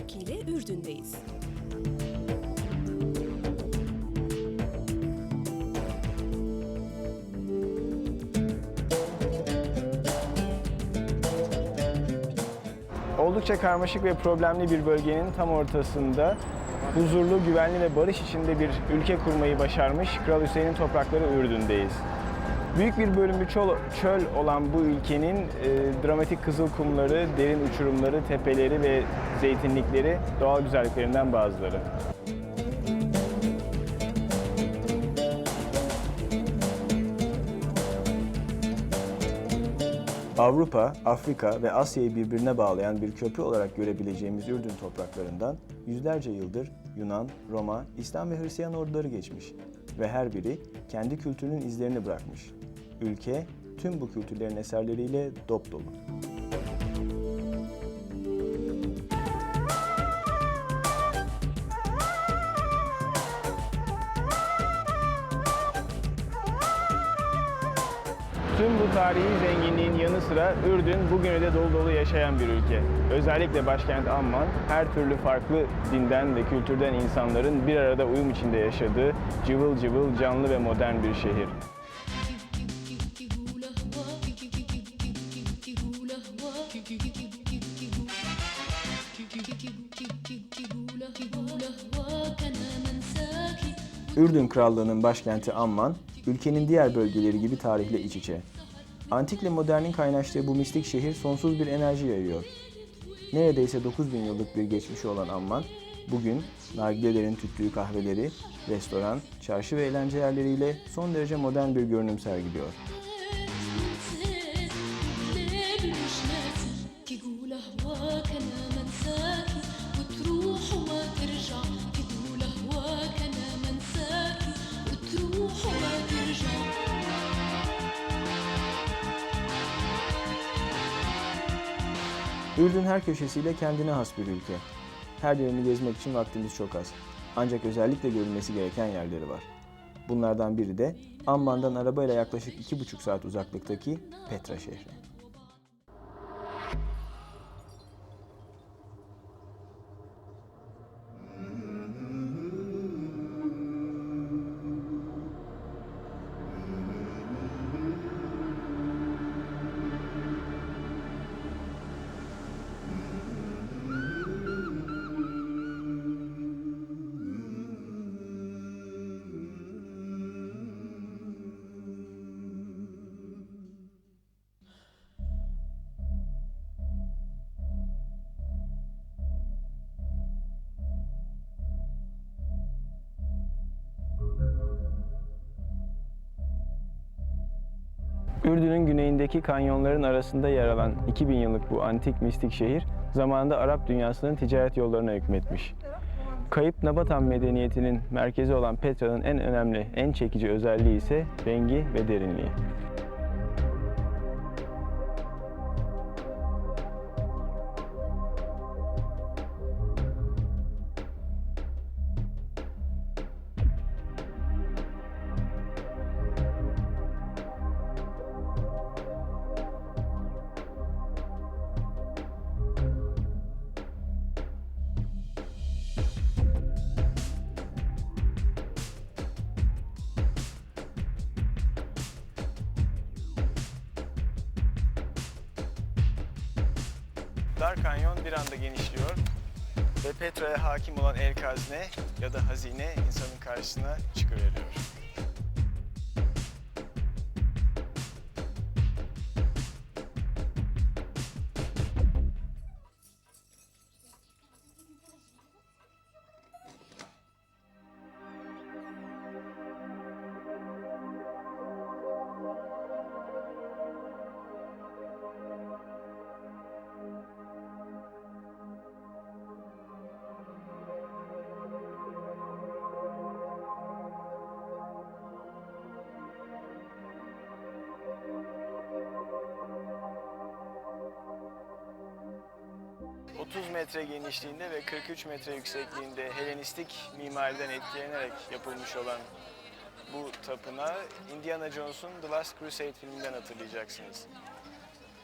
Mahruki ile Ürdün'deyiz. Oldukça karmaşık ve problemli bir bölgenin tam ortasında huzurlu, güvenli ve barış içinde bir ülke kurmayı başarmış Kral Hüseyin'in toprakları Ürdün'deyiz. Büyük bir bölümü çöl, olan bu ülkenin e, dramatik kızıl kumları, derin uçurumları, tepeleri ve zeytinlikleri doğal güzelliklerinden bazıları. Avrupa, Afrika ve Asya'yı birbirine bağlayan bir köprü olarak görebileceğimiz Ürdün topraklarından yüzlerce yıldır Yunan, Roma, İslam ve Hristiyan orduları geçmiş ve her biri kendi kültürünün izlerini bırakmış. Ülke tüm bu kültürlerin eserleriyle dop dolu. Tüm bu tarihi zenginliğin yanı sıra Ürdün bugünü de dolu dolu yaşayan bir ülke. Özellikle başkent Amman her türlü farklı dinden ve kültürden insanların bir arada uyum içinde yaşadığı cıvıl cıvıl canlı ve modern bir şehir. Ürdün Krallığı'nın başkenti Amman, ülkenin diğer bölgeleri gibi tarihle iç içe. Antikle modernin kaynaştığı bu mistik şehir sonsuz bir enerji yayıyor. Neredeyse 9000 yıllık bir geçmişi olan Amman, bugün nargilelerin tüttüğü kahveleri, restoran, çarşı ve eğlence yerleriyle son derece modern bir görünüm sergiliyor. Ürdün her köşesiyle kendine has bir ülke. Her yerini gezmek için vaktimiz çok az. Ancak özellikle görülmesi gereken yerleri var. Bunlardan biri de Amman'dan arabayla yaklaşık iki buçuk saat uzaklıktaki Petra şehri. Ürdün'ün güneyindeki kanyonların arasında yer alan 2000 yıllık bu antik mistik şehir zamanında Arap dünyasının ticaret yollarına hükmetmiş. Kayıp Nabatan medeniyetinin merkezi olan Petra'nın en önemli, en çekici özelliği ise rengi ve derinliği. Dar kanyon bir anda genişliyor ve Petra'ya hakim olan el kazne ya da hazine insanın karşısına çıkıveriyor. ...30 metre genişliğinde ve 43 metre yüksekliğinde Helenistik mimariden etkilenerek yapılmış olan bu tapınağı Indiana Jones'un The Last Crusade filminden hatırlayacaksınız.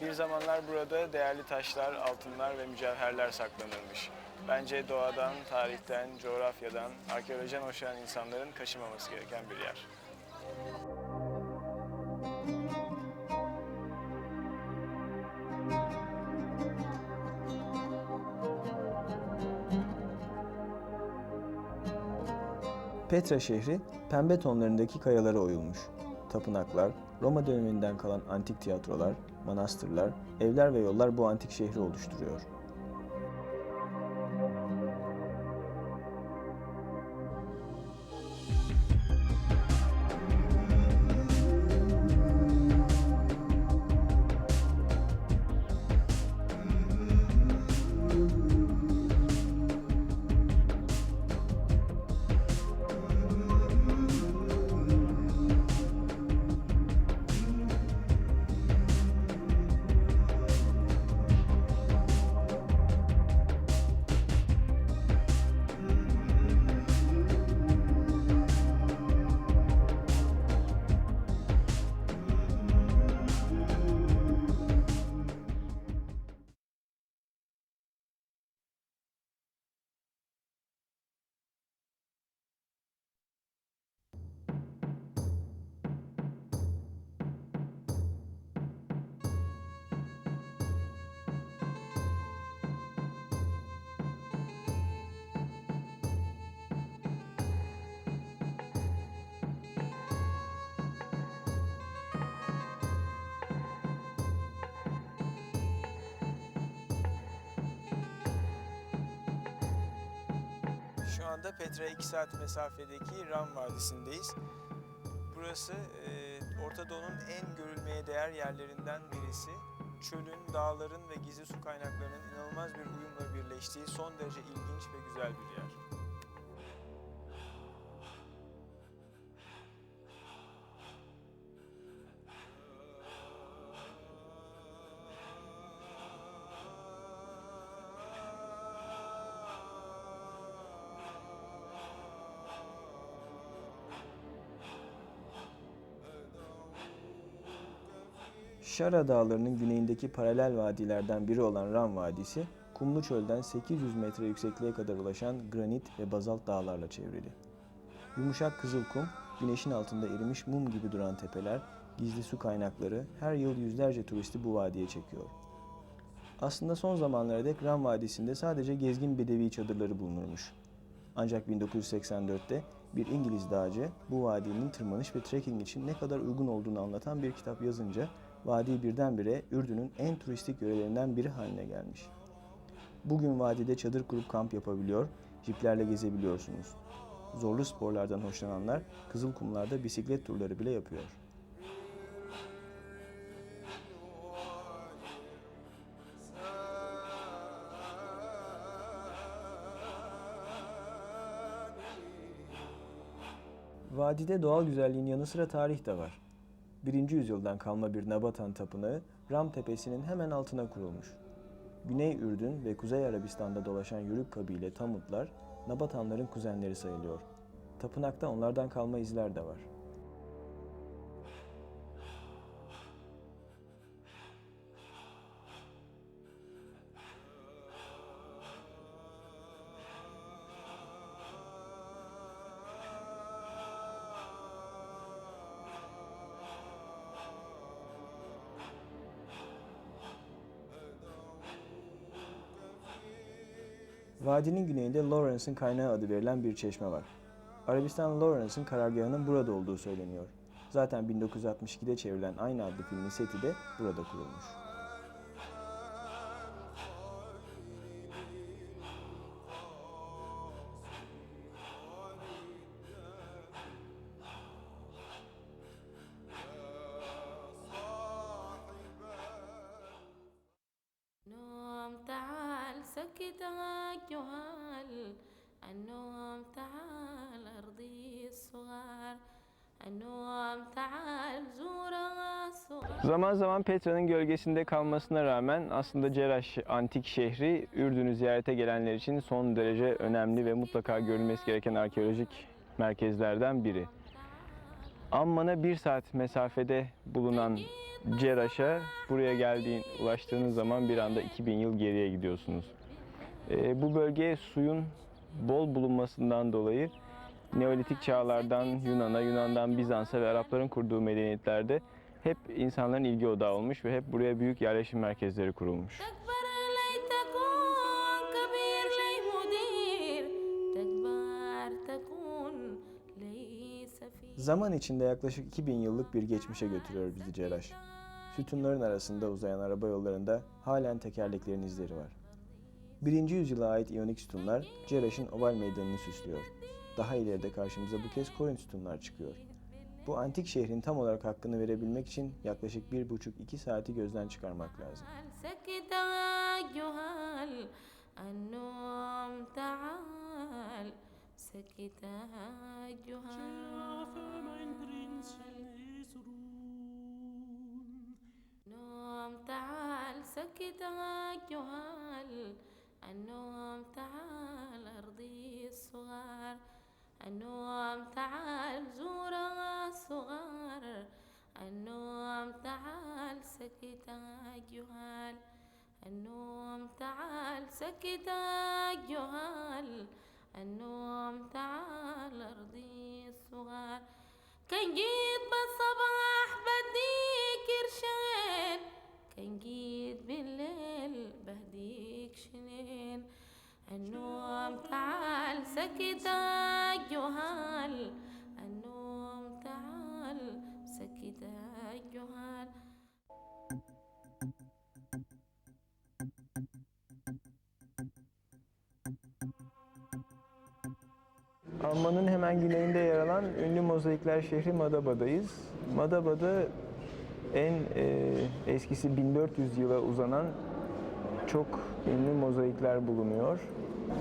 Bir zamanlar burada değerli taşlar, altınlar ve mücevherler saklanırmış. Bence doğadan, tarihten, coğrafyadan, arkeolojiden hoşlanan insanların kaçırmaması gereken bir yer. Petra şehri pembe tonlarındaki kayalara oyulmuş. Tapınaklar, Roma döneminden kalan antik tiyatrolar, manastırlar, evler ve yollar bu antik şehri oluşturuyor. Şu anda Petra'ya 2 saat mesafedeki Ram Vadisi'ndeyiz. Burası e, Orta Doğu'nun en görülmeye değer yerlerinden birisi. Çölün, dağların ve gizli su kaynaklarının inanılmaz bir uyumla birleştiği son derece ilginç ve güzel bir yer. Şara Dağları'nın güneyindeki paralel vadilerden biri olan Ram Vadisi, kumlu çölden 800 metre yüksekliğe kadar ulaşan granit ve bazalt dağlarla çevrili. Yumuşak kızıl kum, güneşin altında erimiş mum gibi duran tepeler, gizli su kaynakları her yıl yüzlerce turisti bu vadiye çekiyor. Aslında son zamanlara dek Ram Vadisi'nde sadece gezgin bedevi çadırları bulunurmuş. Ancak 1984'te bir İngiliz dağcı bu vadinin tırmanış ve trekking için ne kadar uygun olduğunu anlatan bir kitap yazınca vadi birdenbire Ürdün'ün en turistik yörelerinden biri haline gelmiş. Bugün vadide çadır kurup kamp yapabiliyor, jiplerle gezebiliyorsunuz. Zorlu sporlardan hoşlananlar Kızılkumlar'da bisiklet turları bile yapıyor. Vadide doğal güzelliğin yanı sıra tarih de var. 1. yüzyıldan kalma bir Nabatan tapınağı Ram Tepesi'nin hemen altına kurulmuş. Güney Ürdün ve Kuzey Arabistan'da dolaşan Yörük kabile Tamutlar Nabatanların kuzenleri sayılıyor. Tapınakta onlardan kalma izler de var. Vadinin güneyinde Lawrence'ın kaynağı adı verilen bir çeşme var. Arabistan Lawrence'ın karargahının burada olduğu söyleniyor. Zaten 1962'de çevrilen aynı adlı filmin seti de burada kurulmuş. تعال سكتك جهال النوم تعال أرضي الصغار النوم تعال زور الصغار Zaman zaman Petra'nın gölgesinde kalmasına rağmen aslında Ceraş antik şehri Ürdün'ü ziyarete gelenler için son derece önemli ve mutlaka görülmesi gereken arkeolojik merkezlerden biri. Amman'a bir saat mesafede bulunan Ceraş'a buraya geldiğin, ulaştığınız zaman bir anda 2000 yıl geriye gidiyorsunuz. Ee, bu bölge suyun bol bulunmasından dolayı Neolitik çağlardan Yunan'a, Yunan'dan Bizans'a ve Arapların kurduğu medeniyetlerde hep insanların ilgi odağı olmuş ve hep buraya büyük yerleşim merkezleri kurulmuş. Zaman içinde yaklaşık 2000 yıllık bir geçmişe götürüyor bizi Ceraş. Sütunların arasında uzayan araba yollarında halen tekerleklerin izleri var. 1. yüzyıla ait iyonik sütunlar Ceraş'ın oval meydanını süslüyor. Daha ileride karşımıza bu kez Korint sütunlar çıkıyor. Bu antik şehrin tam olarak hakkını verebilmek için yaklaşık 1,5-2 saati gözden çıkarmak lazım. سكت جهال النوم تعال سكت جهال نوم تعال سكت جهال النوم تعال أرضي الصغار. النوم تعال زور الصغار. النوم تعال سكت جهال النوم تعال سكت جهال النوم تعال أرضي الصغار. كان جيت بالصباح بهديك شنين النوم تعال سكت جهال النوم تعال سكت جهال Amman'ın hemen güneyinde yer alan ünlü mozaikler şehri Madaba'dayız. Madaba'da en e, eskisi 1400 yıla uzanan çok ünlü mozaikler bulunuyor.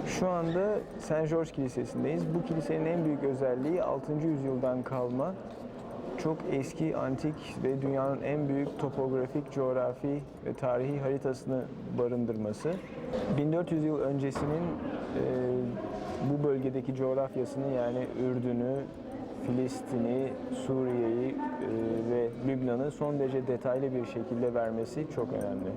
Şu anda Saint George Kilisesi'ndeyiz. Bu kilisenin en büyük özelliği 6. yüzyıldan kalma çok eski, antik ve dünyanın en büyük topografik, coğrafi ve tarihi haritasını barındırması. 1400 yıl öncesinin e, bu bölgedeki coğrafyasını yani Ürdün'ü, Filistin'i, Suriye'yi e, ve Lübnan'ı son derece detaylı bir şekilde vermesi çok önemli.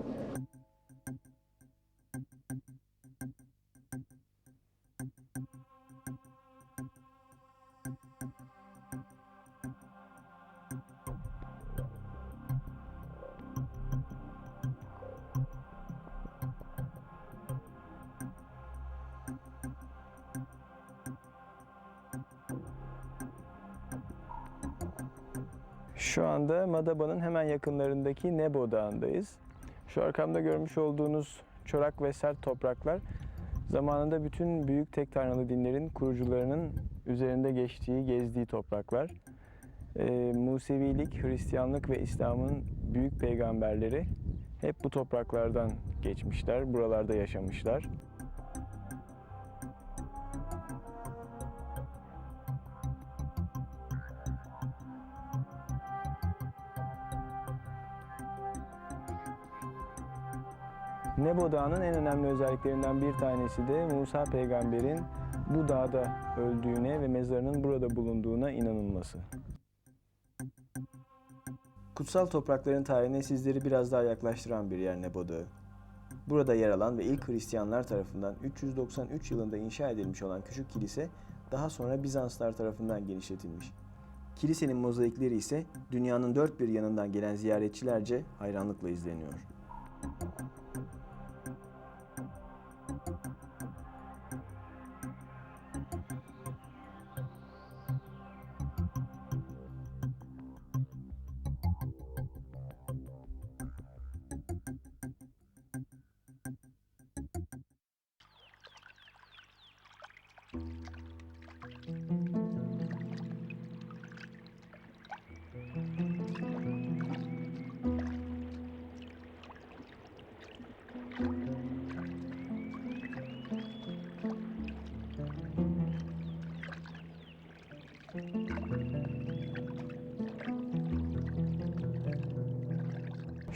Şu anda Madaba'nın hemen yakınlarındaki Nebo Dağı'ndayız. Şu arkamda görmüş olduğunuz çorak ve sert topraklar zamanında bütün büyük tek tanrılı dinlerin kurucularının üzerinde geçtiği, gezdiği topraklar. Ee, Musevilik, Hristiyanlık ve İslam'ın büyük peygamberleri hep bu topraklardan geçmişler, buralarda yaşamışlar. Nebo Dağı'nın en önemli özelliklerinden bir tanesi de Musa peygamberin bu dağda öldüğüne ve mezarının burada bulunduğuna inanılması. Kutsal toprakların tarihine sizleri biraz daha yaklaştıran bir yer Nebo Dağı. Burada yer alan ve ilk Hristiyanlar tarafından 393 yılında inşa edilmiş olan küçük kilise daha sonra Bizanslar tarafından genişletilmiş. Kilisenin mozaikleri ise dünyanın dört bir yanından gelen ziyaretçilerce hayranlıkla izleniyor.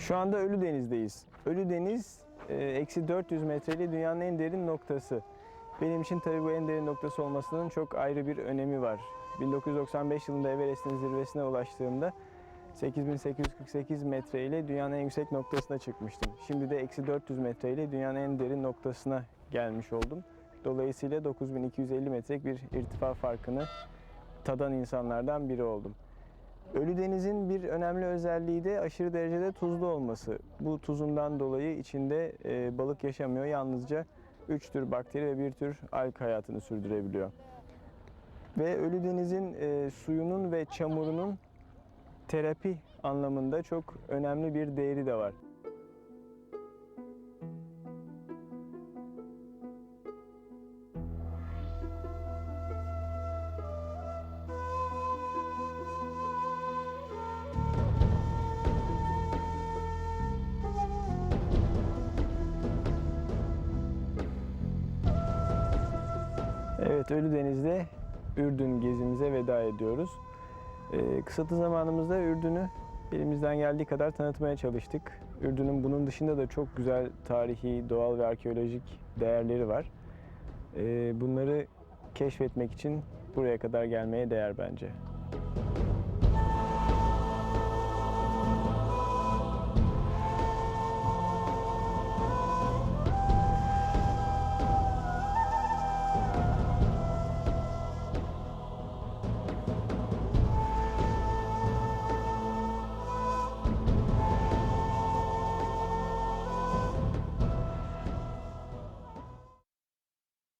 Şu anda Ölüdeniz'deyiz. Ölüdeniz e, eksi 400 metreli dünyanın en derin noktası. Benim için tabii bu en derin noktası olmasının çok ayrı bir önemi var. 1995 yılında Everest'in zirvesine ulaştığımda 8848 metre ile dünyanın en yüksek noktasına çıkmıştım. Şimdi de eksi 400 metre ile dünyanın en derin noktasına gelmiş oldum. Dolayısıyla 9250 metrelik bir irtifa farkını tadan insanlardan biri oldum. Ölü denizin bir önemli özelliği de aşırı derecede tuzlu olması. Bu tuzundan dolayı içinde e, balık yaşamıyor. Yalnızca 3 tür bakteri ve bir tür alg hayatını sürdürebiliyor. Ve Ölü Deniz'in e, suyunun ve çamurunun terapi anlamında çok önemli bir değeri de var. Evet, Ölü Deniz'de Ürdün gezimize veda ediyoruz. Ee, kısıtlı zamanımızda Ürdün'ü elimizden geldiği kadar tanıtmaya çalıştık. Ürdün'ün bunun dışında da çok güzel tarihi, doğal ve arkeolojik değerleri var. Ee, bunları keşfetmek için buraya kadar gelmeye değer bence.